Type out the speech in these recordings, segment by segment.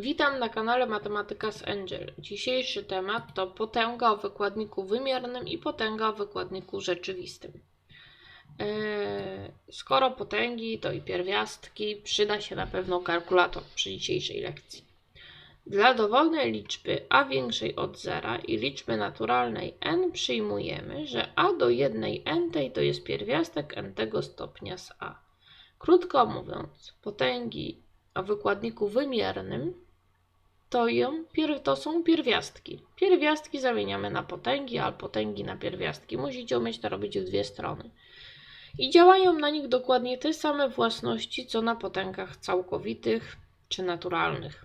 Witam na kanale Matematyka z Angel. Dzisiejszy temat to potęga o wykładniku wymiernym i potęga o wykładniku rzeczywistym. Eee, Skoro potęgi to i pierwiastki, przyda się na pewno kalkulator przy dzisiejszej lekcji. Dla dowolnej liczby a większej od zera i liczby naturalnej n przyjmujemy, że a do jednej n tej to jest pierwiastek n tego stopnia z a. Krótko mówiąc, potęgi o wykładniku wymiernym to, ją, to są pierwiastki. Pierwiastki zamieniamy na potęgi, a potęgi na pierwiastki. Musicie umieć to robić w dwie strony. I działają na nich dokładnie te same własności, co na potęgach całkowitych czy naturalnych.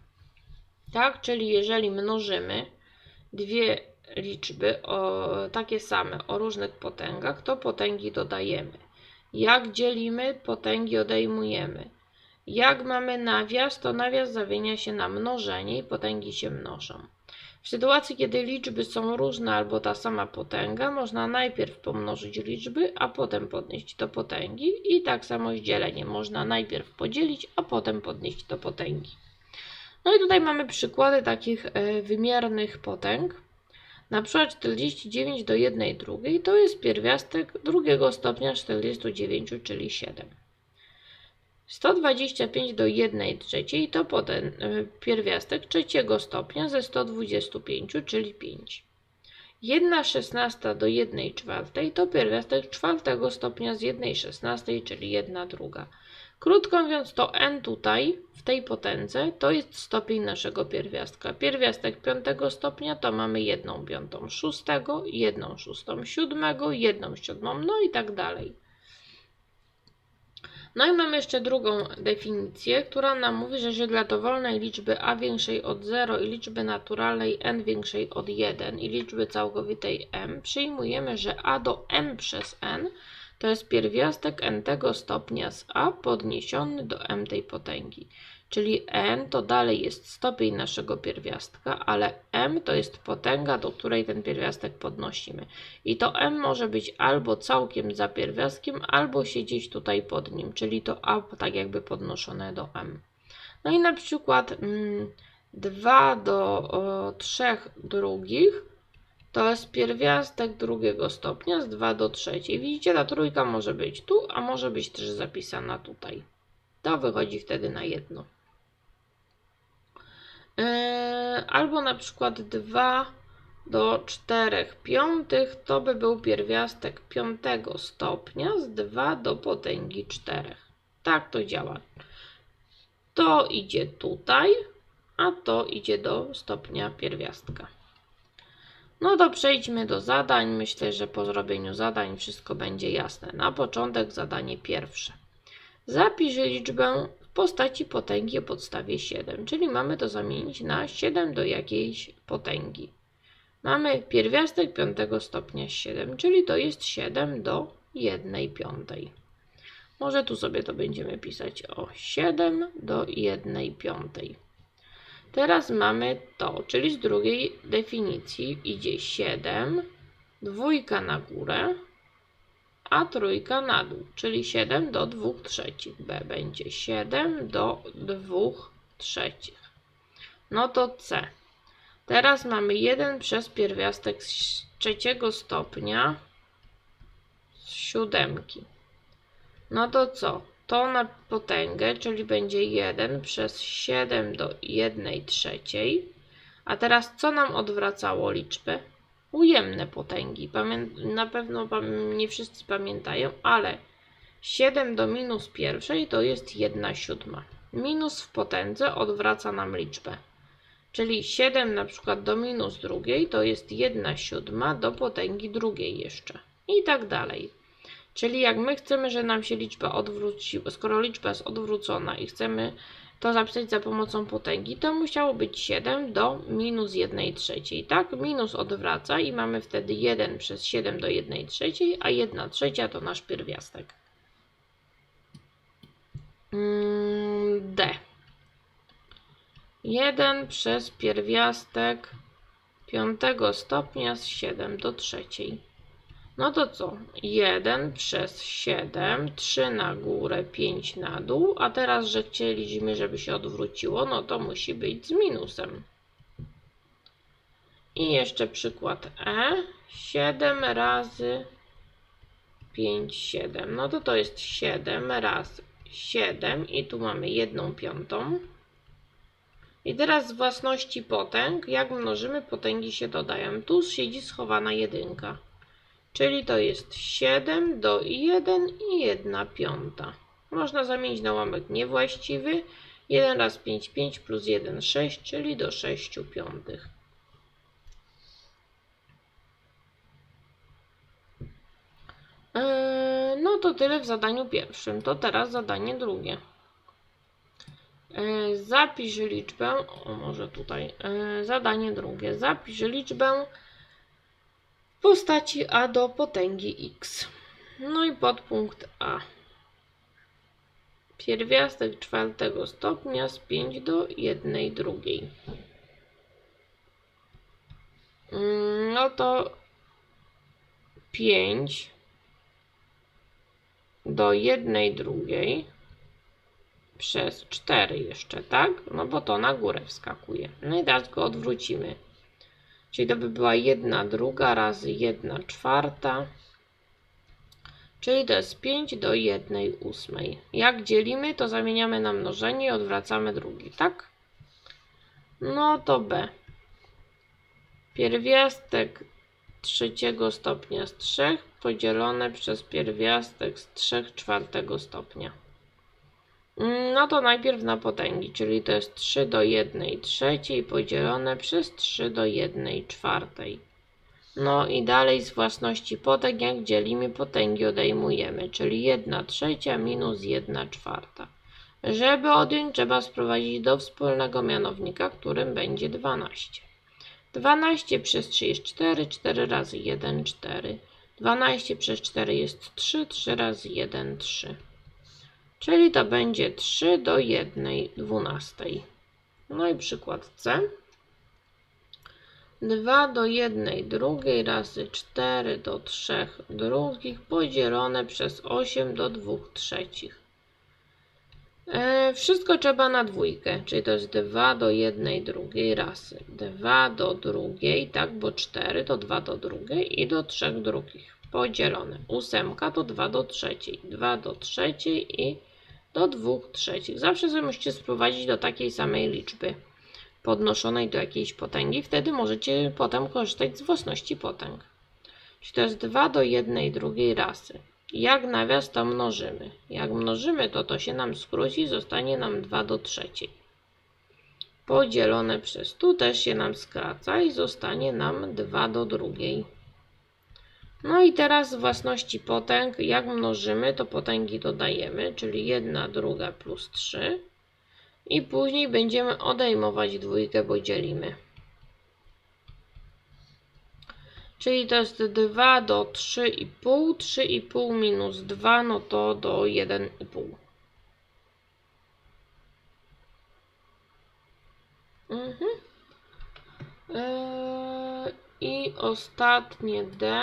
Tak, czyli jeżeli mnożymy dwie liczby o, takie same o różnych potęgach, to potęgi dodajemy. Jak dzielimy, potęgi odejmujemy. Jak mamy nawias, to nawias zamienia się na mnożenie i potęgi się mnożą. W sytuacji, kiedy liczby są różne albo ta sama potęga, można najpierw pomnożyć liczby, a potem podnieść do potęgi i tak samo z dzieleniem. Można najpierw podzielić, a potem podnieść do potęgi. No i tutaj mamy przykłady takich e, wymiernych potęg. Na przykład 49 do 1 drugiej to jest pierwiastek drugiego stopnia 49, czyli 7. 125 do 1 trzeciej to potem y, pierwiastek trzeciego stopnia ze 125, czyli 5. 1 szesnasta do 1 czwartej to pierwiastek czwartego stopnia z 1 szesnastej, czyli 1 druga. Krótko mówiąc, to n tutaj, w tej potędze, to jest stopień naszego pierwiastka. Pierwiastek piątego stopnia to mamy 1 piątą szóstego, 1 szóstą siódmego, 1 siódmą, no i tak dalej. No i mamy jeszcze drugą definicję, która nam mówi, że, dla dowolnej liczby a większej od 0 i liczby naturalnej n większej od 1 i liczby całkowitej m przyjmujemy, że a do m przez n to jest pierwiastek n tego stopnia z a podniesiony do m tej potęgi. Czyli n to dalej jest stopień naszego pierwiastka, ale m to jest potęga, do której ten pierwiastek podnosimy. I to m może być albo całkiem za pierwiastkiem, albo siedzieć tutaj pod nim, czyli to a tak jakby podnoszone do m. No i na przykład mm, 2 do o, 3 drugich to jest pierwiastek drugiego stopnia z 2 do trzeciej. Widzicie, ta trójka może być tu, a może być też zapisana tutaj. To wychodzi wtedy na jedno. Yy, albo na przykład 2 do 4 piątych to by był pierwiastek piątego stopnia z 2 do potęgi 4. Tak to działa. To idzie tutaj, a to idzie do stopnia pierwiastka. No to przejdźmy do zadań. Myślę, że po zrobieniu zadań wszystko będzie jasne. Na początek zadanie pierwsze. Zapisz liczbę postaci potęgi o podstawie 7, czyli mamy to zamienić na 7 do jakiejś potęgi. Mamy pierwiastek 5 stopnia 7, czyli to jest 7 do 1 piątej. Może tu sobie to będziemy pisać o 7 do 1 piątej. Teraz mamy to, czyli z drugiej definicji idzie 7, dwójka na górę, a trójka na dół, czyli 7 do 2 trzecich. B będzie 7 do 2 trzecich. No to C. Teraz mamy 1 przez pierwiastek z trzeciego stopnia z siódemki. No to co? To na potęgę, czyli będzie 1 przez 7 do 1 trzeciej. A teraz co nam odwracało liczbę? Ujemne potęgi. Pamię na pewno nie wszyscy pamiętają, ale 7 do minus pierwszej to jest 1 siódma. Minus w potędze odwraca nam liczbę. Czyli 7 na przykład do minus drugiej to jest 1 siódma do potęgi drugiej jeszcze. I tak dalej. Czyli jak my chcemy, że nam się liczba odwróciła, skoro liczba jest odwrócona i chcemy to zapisać za pomocą potęgi, to musiało być 7 do minus 1 trzeciej. Tak, minus odwraca i mamy wtedy 1 przez 7 do 1 trzeciej, a 1 trzecia to nasz pierwiastek. Mm, D. 1 przez pierwiastek 5 stopnia z 7 do trzeciej. No to co? 1 przez 7, 3 na górę, 5 na dół, a teraz, że chcieliśmy, żeby się odwróciło, no to musi być z minusem. I jeszcze przykład E. 7 razy 5, 7. No to to jest 7 razy 7 i tu mamy 1 piątą. I teraz z własności potęg, jak mnożymy, potęgi się dodają. Tu siedzi schowana jedynka. Czyli to jest 7 do 1 i 1 piąta. Można zamienić na łamek niewłaściwy. 1 raz 5, 5 plus 1, 6, czyli do 6 piątych. Eee, No to tyle w zadaniu pierwszym. To teraz zadanie drugie. Eee, Zapisz liczbę, o może tutaj, eee, zadanie drugie. Zapisz liczbę postaci a do potęgi x. No i podpunkt a. Pierwiastek czwartego stopnia z 5 do 1 drugiej. Mm, No to 5 do 1 drugiej przez 4 jeszcze, tak? No bo to na górę wskakuje. No i teraz go odwrócimy. Czyli to by była 1 druga razy 1 czwarta. Czyli to jest 5 do 1 ósmej. Jak dzielimy, to zamieniamy na mnożenie i odwracamy drugi, tak? No to B. Pierwiastek trzeciego stopnia z 3 podzielone przez pierwiastek z 3 czwartego stopnia. No to najpierw na potęgi, czyli to jest 3 do 1 trzeciej podzielone przez 3 do 1 czwartej. No i dalej z własności potęg, jak dzielimy potęgi odejmujemy, czyli 1 trzecia minus 1 czwarta. Żeby odjąć, trzeba sprowadzić do wspólnego mianownika, którym będzie 12. 12 przez 3 jest 4, 4 razy 1, 4. 12 przez 4 jest 3, 3 razy 1, 3. Czyli to będzie 3 do 1 dwunastej. No i przykład C. 2 do 1 drugiej razy 4 do 3 drugich podzielone przez 8 do 2 trzecich. E, wszystko trzeba na dwójkę, czyli to jest 2 do 1 drugiej razy. 2 do drugiej, tak, bo 4 to 2 do drugiej i do 3 drugich. Podzielone. Ósemka to 2 do trzeciej. 2 do trzeciej i do 2 trzecich. Zawsze sobie musicie sprowadzić do takiej samej liczby podnoszonej do jakiejś potęgi. Wtedy możecie potem korzystać z własności potęg. Czyli to jest 2 do 1 drugiej razy. Jak nawias to mnożymy. Jak mnożymy, to to się nam skróci, zostanie nam 2 do trzeciej. Podzielone przez tu też się nam skraca i zostanie nam 2 do drugiej. No i teraz własności potęg, jak mnożymy, to potęgi dodajemy, czyli 1 druga plus 3. I później będziemy odejmować dwójkę, bo dzielimy. Czyli to jest 2 do 3,5. 3,5 minus 2, no to do 1,5. Mhm. Eee, I ostatnie D.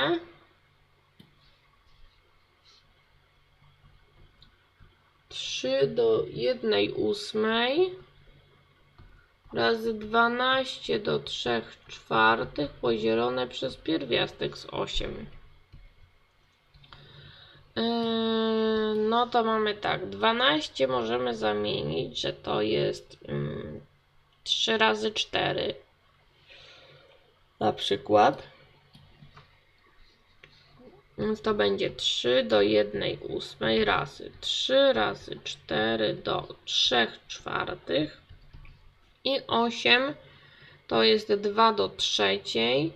Trzy do jednej ósmej razy 12 do 3 czwartych podzielone przez pierwiastek z 8. Yy, No to mamy tak, 12 możemy zamienić, że to jest mm, 3 razy 4 na przykład. Więc to będzie 3 do 1 ósmej razy 3 razy 4 do 3 czwartych i 8 to jest 2 do trzeciej.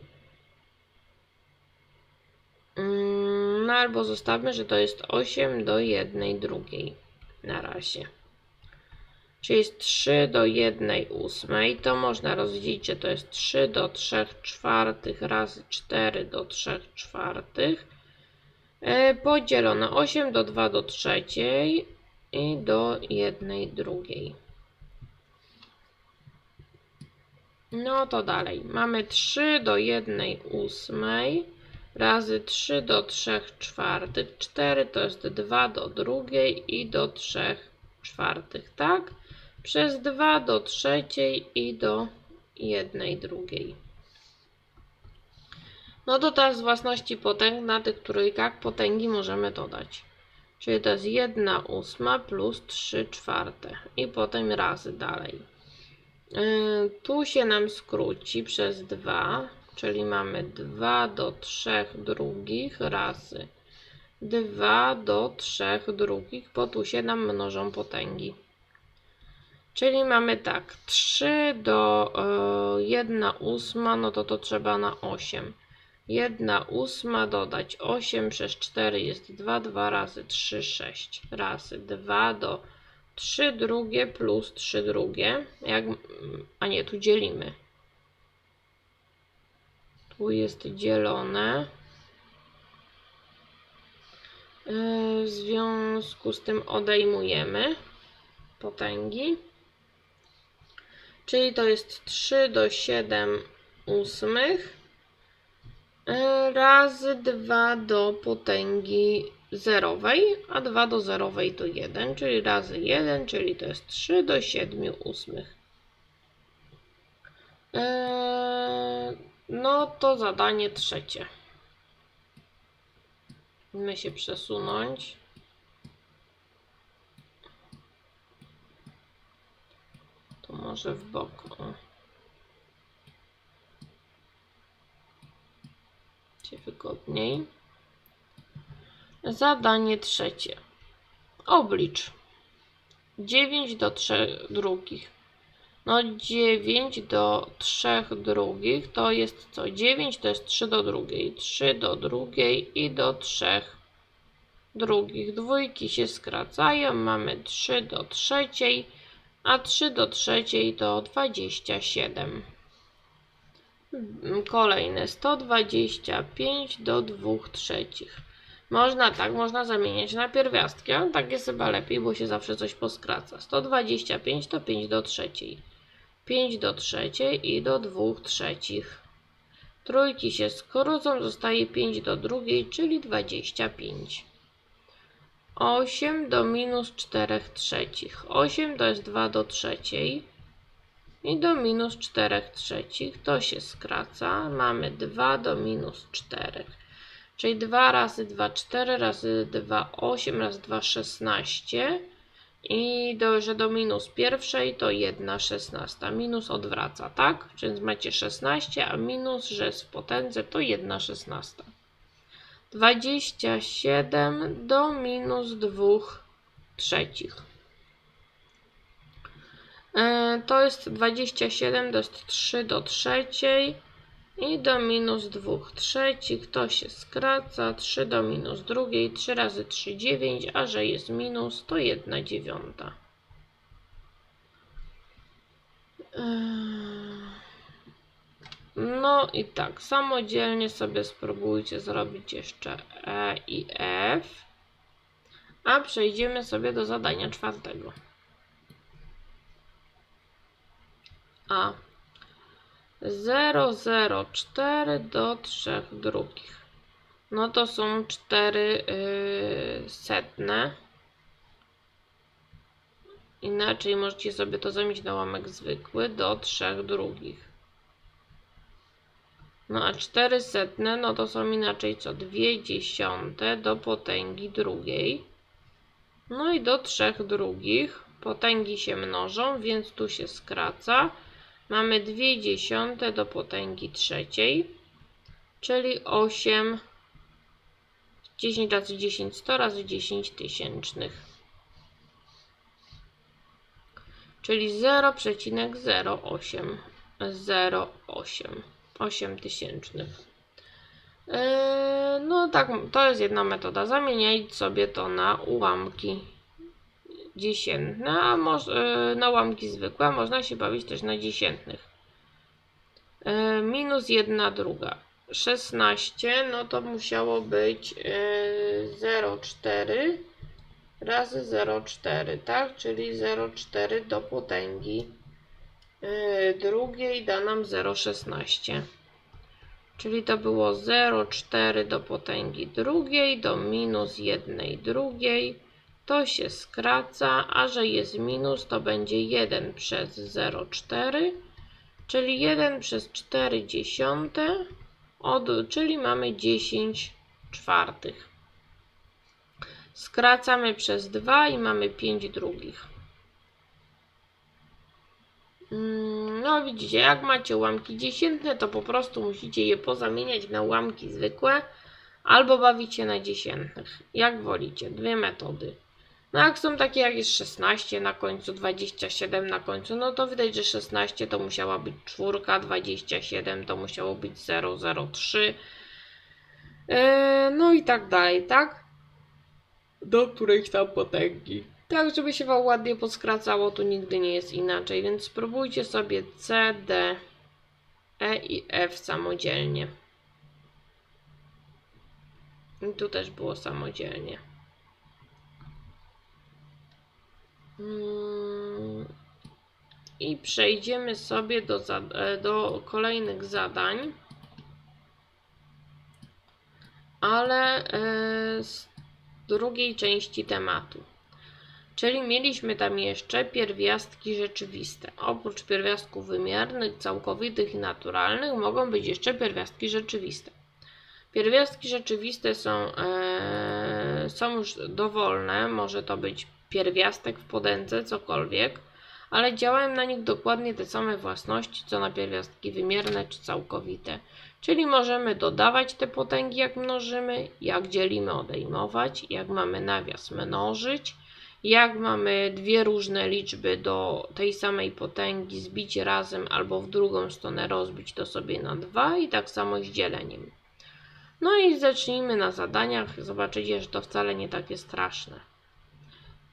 Mm, No albo zostawmy, że to jest 8 do 1 drugiej na razie. Czyli jest 3 do 1 ósmej, to można rozdzielić, że to jest 3 do 3 czwartych razy 4 do 3 czwartych. E, Podzielone 8 do 2 do trzeciej i do 1 drugiej. No to dalej. Mamy 3 do 1 ósmej razy 3 do 3 czwartych. 4 to jest 2 do drugiej i do 3 czwartych, tak? Przez 2 do trzeciej i do jednej drugiej. No to teraz z własności potęg na tych trójkach potęgi możemy dodać. Czyli to jest 1 ósma plus 3 czwarte. I potem razy dalej. Yy, tu się nam skróci przez 2, czyli mamy 2 do 3 drugich razy 2 do 3 drugich, bo tu się nam mnożą potęgi. Czyli mamy tak, 3 do y, 1 ósma, no to to trzeba na 8. 1 ósma dodać 8 przez 4 jest 2, 2 razy 3, 6. Razy 2 do 3 drugie plus 3 drugie. Jak, a nie, tu dzielimy. Tu jest dzielone. Yy, W związku z tym odejmujemy potęgi. Czyli to jest 3 do 7 ósmych e, razy 2 do potęgi zerowej, a 2 do zerowej to 1, czyli razy 1, czyli to jest 3 do 7 ósmych. E, No to zadanie trzecie. My się przesunąć. To może w bok. Cię wygodniej. Zadanie trzecie. Oblicz. 9 do 3 drugich. No 9 do 3 drugich to jest co? 9 to jest 3 do drugiej. 3 do drugiej i do 3 drugich. Dwójki się skracają. Mamy 3 do trzeciej a 3 do trzeciej to 27. Kolejne 125 do 2 trzecich. Można tak, można zamieniać na pierwiastki, ale tak jest chyba lepiej, bo się zawsze coś poskraca. 125 to 5 do trzeciej. 5 do trzeciej i do 2 trzecich. Trójki się skrócą, zostaje 5 do drugiej, czyli 25. 8 do minus 4 trzecich. 8 to jest 2 do trzeciej. I do minus 4 trzecich to się skraca. Mamy 2 do minus 4. Czyli 2 razy 2, 4 razy 2, 8 razy 2, 16. I do, że do minus pierwszej to 1 szesnasta. Minus odwraca, tak? Więc macie 16, a minus, że jest w potędze to 1 szesnasta. 27 do minus 2 trzecich. E, To jest 27, to jest 3 do trzeciej i do minus 2 trzecich. To się skraca. 3 do minus drugiej. 3 razy 3, 9, a że jest minus, to 1 dziewiąta. Eee, No i tak, samodzielnie sobie spróbujcie zrobić jeszcze E i F. A przejdziemy sobie do zadania czwartego. A 0,04 do 3 drugich. No to są 4 yy, setne. Inaczej możecie sobie to zamienić na łamek zwykły do 3 drugich. No a 4 setne, no to są inaczej co 2 dziesiąte do potęgi drugiej. No i do 3 drugich. Potęgi się mnożą, więc tu się skraca. Mamy 2 dziesiąte do potęgi trzeciej, czyli 8. 10 razy 10, 100 razy 10 tysięcznych. Czyli 0,08. 0,8. 8 tysięcznych. Yy, no tak, to jest jedna metoda. Zamieniać sobie to na ułamki dziesiętne, a moż, yy, na ułamki zwykłe, można się bawić też na dziesiętnych. Yy, minus jedna druga. 16, no to musiało być yy, 0,4 razy 0,4, tak? Czyli 0,4 do potęgi drugiej da nam 0,16. Czyli to było 0,4 do potęgi drugiej do minus 1 drugiej. To się skraca, a że jest minus, to będzie 1 przez 0,4, czyli 1 przez 4 dziesiąte, od, czyli mamy 10 czwartych. Skracamy przez 2 i mamy 5 drugich. Mm, No widzicie, jak macie ułamki dziesiętne, to po prostu musicie je pozamieniać na ułamki zwykłe albo bawić się na dziesiętnych. Jak wolicie, dwie metody. No jak są takie jak jest 16 na końcu, 27 na końcu, no to widać, że 16 to musiała być czwórka, 27 to musiało być 003. Yy, no i tak dalej, tak? Do którejś tam potęgi. Tak, żeby się wam ładnie podskracało, to nigdy nie jest inaczej, więc spróbujcie sobie C, D, E i F samodzielnie. I tu też było samodzielnie. I przejdziemy sobie do, e, do kolejnych zadań. Ale e, z drugiej części tematu. Czyli mieliśmy tam jeszcze pierwiastki rzeczywiste. Oprócz pierwiastków wymiernych, całkowitych i naturalnych mogą być jeszcze pierwiastki rzeczywiste. Pierwiastki rzeczywiste są, e, są już dowolne, może to być pierwiastek w podędze, cokolwiek, ale działają na nich dokładnie te same własności co na pierwiastki wymierne czy całkowite. Czyli możemy dodawać te potęgi jak mnożymy, jak dzielimy odejmować, jak mamy nawias mnożyć, jak mamy dwie różne liczby do tej samej potęgi zbić razem albo w drugą stronę rozbić to sobie na dwa i tak samo z dzieleniem. No i zacznijmy na zadaniach. Zobaczycie, że to wcale nie takie straszne.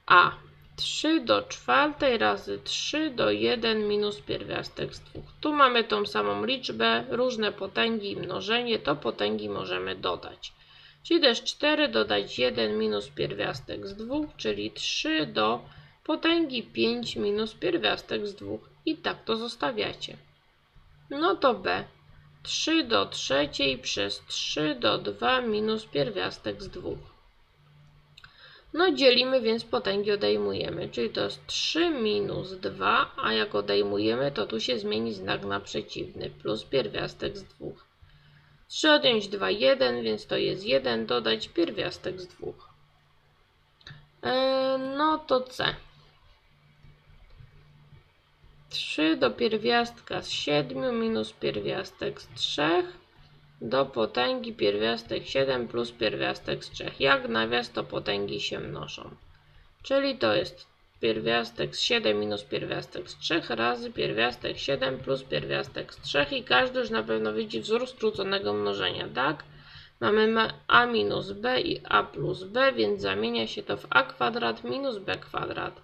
A. 3 do czwartej razy 3 do 1 minus pierwiastek z 2. Tu mamy tą samą liczbę, różne potęgi i mnożenie, to potęgi możemy dodać. Czyli też 4 dodać 1 minus pierwiastek z 2, czyli 3 do potęgi 5 minus pierwiastek z 2. I tak to zostawiacie. No to B. 3 do trzeciej przez 3 do 2 minus pierwiastek z 2. No dzielimy, więc potęgi odejmujemy, czyli to jest 3 minus 2, a jak odejmujemy, to tu się zmieni znak na przeciwny, plus pierwiastek z 2. 3 odjąć 2, 1, więc to jest 1, dodać pierwiastek z 2. E, no to C. 3 do pierwiastka z 7 minus pierwiastek z 3 do potęgi pierwiastek 7 plus pierwiastek z 3. Jak nawias to potęgi się mnożą. Czyli to jest pierwiastek z 7 minus pierwiastek z 3 razy pierwiastek 7 plus pierwiastek z 3 i każdy już na pewno widzi wzór skróconego mnożenia, tak? Mamy ma- a minus b i a plus b, więc zamienia się to w a kwadrat minus b kwadrat.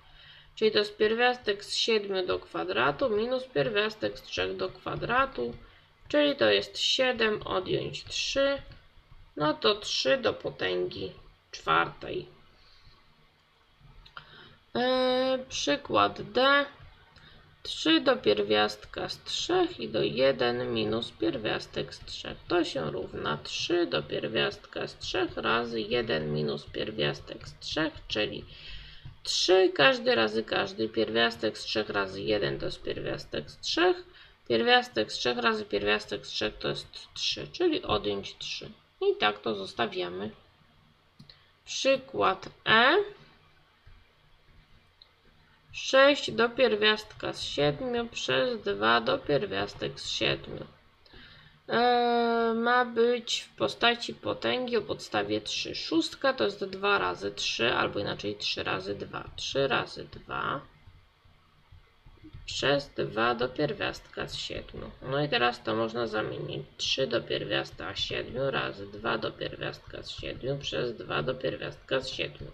Czyli to jest pierwiastek z 7 do kwadratu minus pierwiastek z 3 do kwadratu. Czyli to jest 7 odjąć 3. No to 3 do potęgi czwartej. Yy, przykład D. 3 do pierwiastka z 3 i do 1 minus pierwiastek z 3. To się równa 3 do pierwiastka z 3 razy 1 minus pierwiastek z 3, czyli 3 każdy razy każdy. Pierwiastek z 3 razy 1 to jest pierwiastek z 3. Pierwiastek z 3 razy pierwiastek z 3 to jest 3, czyli odjąć 3. I tak to zostawiamy. Przykład E. 6 do pierwiastka z 7 przez 2 do pierwiastek z 7. Eee, ma być w postaci potęgi o podstawie 3. Szóstka to jest 2 razy 3, albo inaczej 3 razy 2. 3 razy 2 przez 2 do pierwiastka z 7. No i teraz to można zamienić. 3 do pierwiastka z 7 razy 2 do pierwiastka z 7 przez 2 do pierwiastka z 7.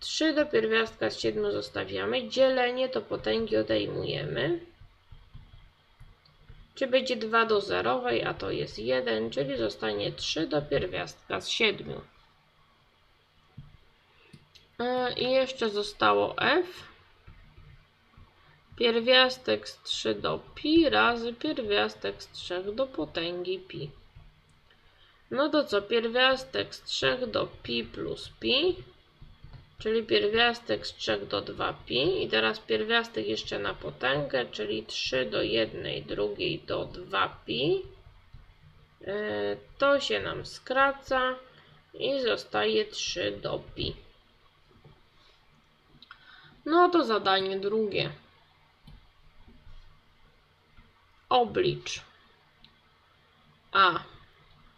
3 do pierwiastka z 7 zostawiamy. Dzielenie to potęgi odejmujemy. Czy będzie 2 do zerowej, a to jest 1, czyli zostanie 3 do pierwiastka z 7. E, I jeszcze zostało f. pierwiastek z 3 do pi razy pierwiastek z 3 do potęgi pi. No to co? Pierwiastek z 3 do pi plus pi, czyli pierwiastek z 3 do 2pi i teraz pierwiastek jeszcze na potęgę, czyli 3 do 1 drugiej do 2pi. E, To się nam skraca i zostaje 3 do pi. No to zadanie drugie. Oblicz. A.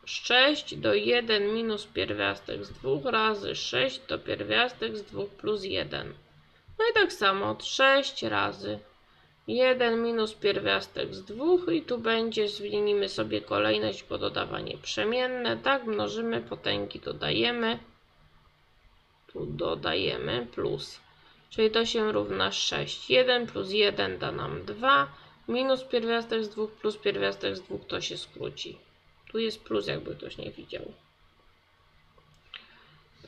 6 do 1 minus pierwiastek z 2 razy 6 to pierwiastek z 2 plus 1. No i tak samo od 6 razy 1 minus pierwiastek z 2 i tu będzie, zmienimy sobie kolejność, bo dodawanie przemienne. Tak, mnożymy, potęgi dodajemy. Tu dodajemy plus. Czyli to się równa 6. 1 plus 1 da nam 2. Minus pierwiastek z 2 plus pierwiastek z 2 to się skróci. Tu jest plus, jakby ktoś nie widział.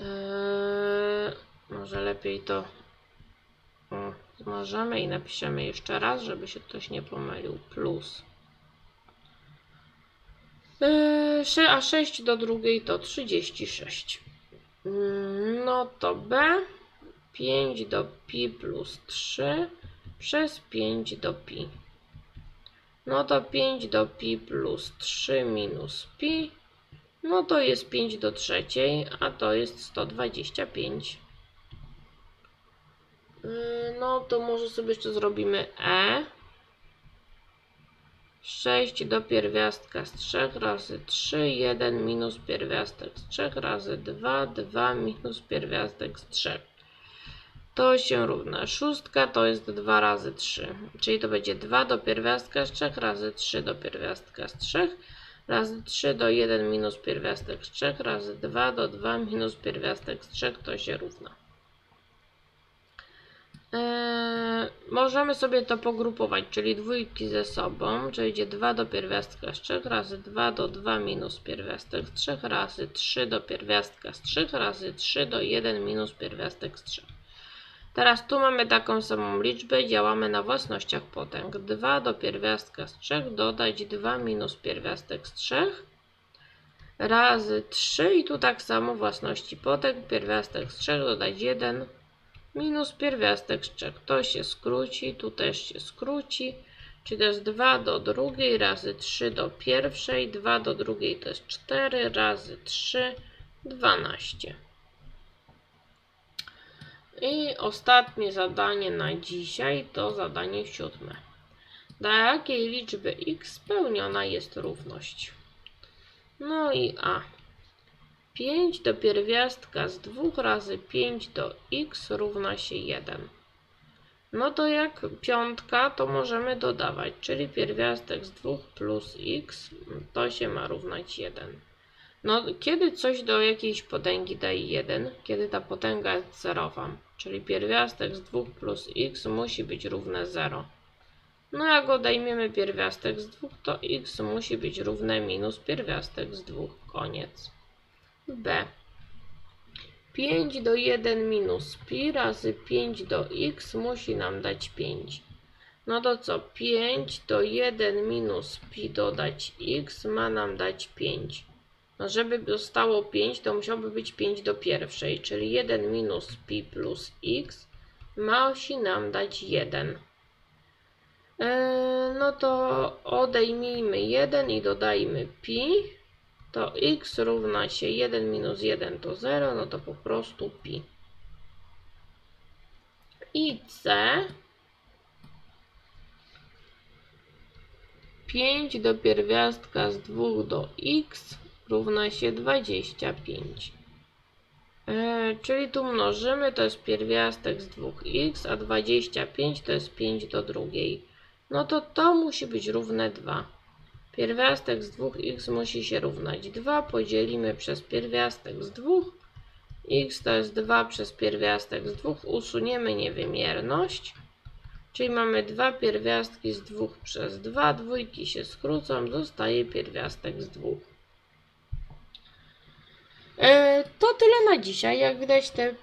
Eee, może lepiej to o, zmarzamy i napiszemy jeszcze raz, żeby się ktoś nie pomylił. Plus. Eee, a 6 do drugiej to 36. Mm, No to B 5 do pi plus 3 przez 5 do pi. No to 5 do pi plus 3 minus pi. No to jest 5 do trzeciej, a to jest 125. Yy, No to może sobie jeszcze zrobimy e. 6 do pierwiastka z 3 razy 3, 1 minus pierwiastek z 3 razy 2, 2 minus pierwiastek z 3. To się równa szóstka, to jest 2 razy 3, czyli to będzie 2 do pierwiastka z 3 razy 3 do pierwiastka z 3 razy 3 do 1 minus pierwiastek z 3 razy 2 do 2 minus pierwiastek z 3 to się równa. Eee, możemy sobie to pogrupować, czyli dwójki ze sobą, czyli będzie 2 do pierwiastka z 3 razy 2 do 2 minus pierwiastek z 3 razy 3 do pierwiastka z 3 razy 3 do 1 minus pierwiastek z 3. Teraz tu mamy taką samą liczbę, działamy na własnościach potęg. 2 do pierwiastka z 3 dodać 2 minus pierwiastek z 3 razy 3 i tu tak samo własności potęg, pierwiastek z 3 dodać 1 minus pierwiastek z 3. To się skróci, tu też się skróci, czyli to jest 2 do drugiej razy 3 do pierwszej, 2 do drugiej to jest 4 razy 3, 12. I ostatnie zadanie na dzisiaj to zadanie siódme. Dla jakiej liczby x spełniona jest równość? No i a. 5 do pierwiastka z 2 razy 5 do x równa się 1. No to jak piątka, to możemy dodawać, czyli pierwiastek z 2 plus x to się ma równać 1. No, kiedy coś do jakiejś potęgi daje 1, kiedy ta potęga jest zerowa, czyli pierwiastek z 2 plus x musi być równe 0. No jak odejmiemy pierwiastek z 2, to x musi być równe minus pierwiastek z 2. Koniec. B. 5 do 1 minus pi razy 5 do x musi nam dać 5. No to co? 5 do 1 minus pi dodać x ma nam dać 5. No żeby zostało 5, to musiałoby być 5 do pierwszej, czyli 1 minus pi plus x musi nam dać 1. Eee, no to odejmijmy 1 i dodajmy pi. To x równa się 1 minus 1 to 0, no to po prostu pi. I c 5 do pierwiastka z 2 do x równa się 25. E, czyli tu mnożymy, to jest pierwiastek z 2x, a 25 to jest 5 do drugiej. No to to musi być równe 2. Pierwiastek z 2x musi się równać 2. Podzielimy przez pierwiastek z 2. x to jest 2 przez pierwiastek z 2. Usuniemy niewymierność. Czyli mamy dwa pierwiastki z 2 przez 2. Dwójki się skrócą. Zostaje pierwiastek z 2. E, To tyle na dzisiaj. Jak widać, te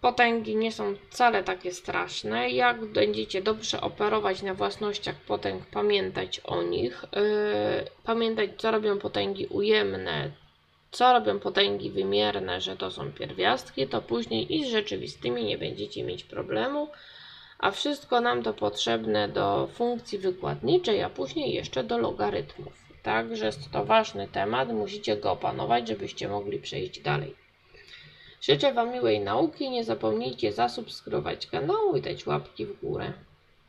potęgi nie są wcale takie straszne. Jak będziecie dobrze operować na własnościach potęg, pamiętać o nich, yy, pamiętać co robią potęgi ujemne, co robią potęgi wymierne, że to są pierwiastki, to później i z rzeczywistymi nie będziecie mieć problemu. A wszystko nam to potrzebne do funkcji wykładniczej, a później jeszcze do logarytmów. Także jest to ważny temat, musicie go opanować, żebyście mogli przejść dalej. Życzę Wam miłej nauki, nie zapomnijcie zasubskrybować kanału i dać łapki w górę.